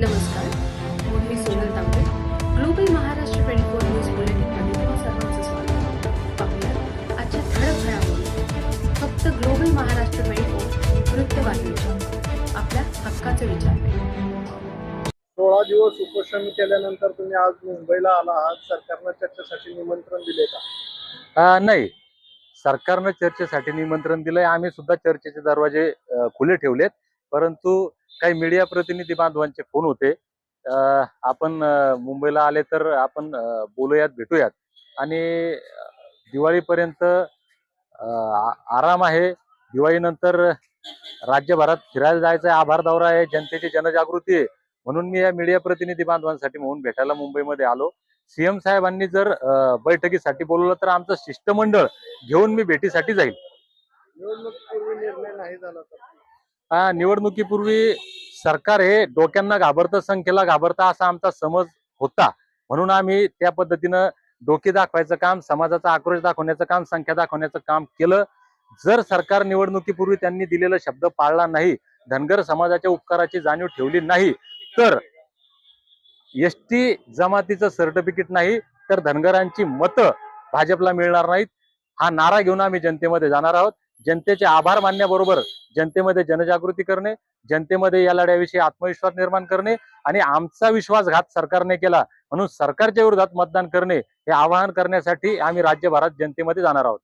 नमस्कार. मी Sonal Tambe. Global Maharashtra twenty four news बुलेटिनमध्ये तुम्हा सर्वांचं स्वागत. पाहूया आजच्या ठळक घडामोडी. फक्त ग्लोबल महाराष्ट्र ट्वेंटी फोर वृत्तवाहिनीच्या. आपल्या हक्काचे विचार. सोळा दिवस उपोषण केल्यानंतर तुम्ही आज मुंबईला आला आहात. सरकारनं चर्चेसाठी निमंत्रण दिले का? नाही. सरकारनं चर्चेसाठी निमंत्रण दिलंय. आम्ही सुद्धा चर्चेचे दरवाजे खुले ठेवलेत. परंतु काही मीडिया प्रतिनिधी बांधवांचे फोन होते. आपण मुंबईला आले तर आपण बोलूयात भेटूयात. आणि दिवाळीपर्यंत आराम आहे. दिवाळीनंतर राज्यभरात फिरायला जायचं आहे. आभार दौरा आहे. जनतेची जनजागृती आहे. म्हणून मी या मीडिया प्रतिनिधी बांधवांसाठी म्हणून भेटायला मुंबईमध्ये आलो. सीएम साहेबांनी जर बैठकीसाठी बोलवलं तर आमचं शिष्टमंडळ घेऊन मी भेटीसाठी जाईल. निवडणुकीपूर्वी सरकार हे डोक्यांना घाबरतं संख्येला घाबरतं असा आमचा समज होता. म्हणून आम्ही त्या पद्धतीनं डोके दाखवायचं काम समाजाचा आक्रोश दाखवण्याचं काम संख्या दाखवण्याचं काम केलं. जर सरकार निवडणुकीपूर्वी त्यांनी दिलेला शब्द पाळला नाही धनगर समाजाच्या उपकाराची जाणीव ठेवली नाही तर एस टी जमातीचं सर्टिफिकेट नाही तर धनगरांची मतं भाजपला मिळणार नाहीत. हा नारा घेऊन आम्ही जनतेमध्ये जाणार आहोत. जनतेचे आभार मानण्याबरोबर जनतेमध्ये जनजागृती करणे जनतेमध्ये या लढ्याविषयी आत्मविश्वास निर्माण करणे आणि आमचा विश्वासघात सरकारने केला म्हणून सरकारच्या विरोधात मतदान करणे हे आवाहन करण्यासाठी आम्ही राज्यभरात जनतेमध्ये जाणार आहोत.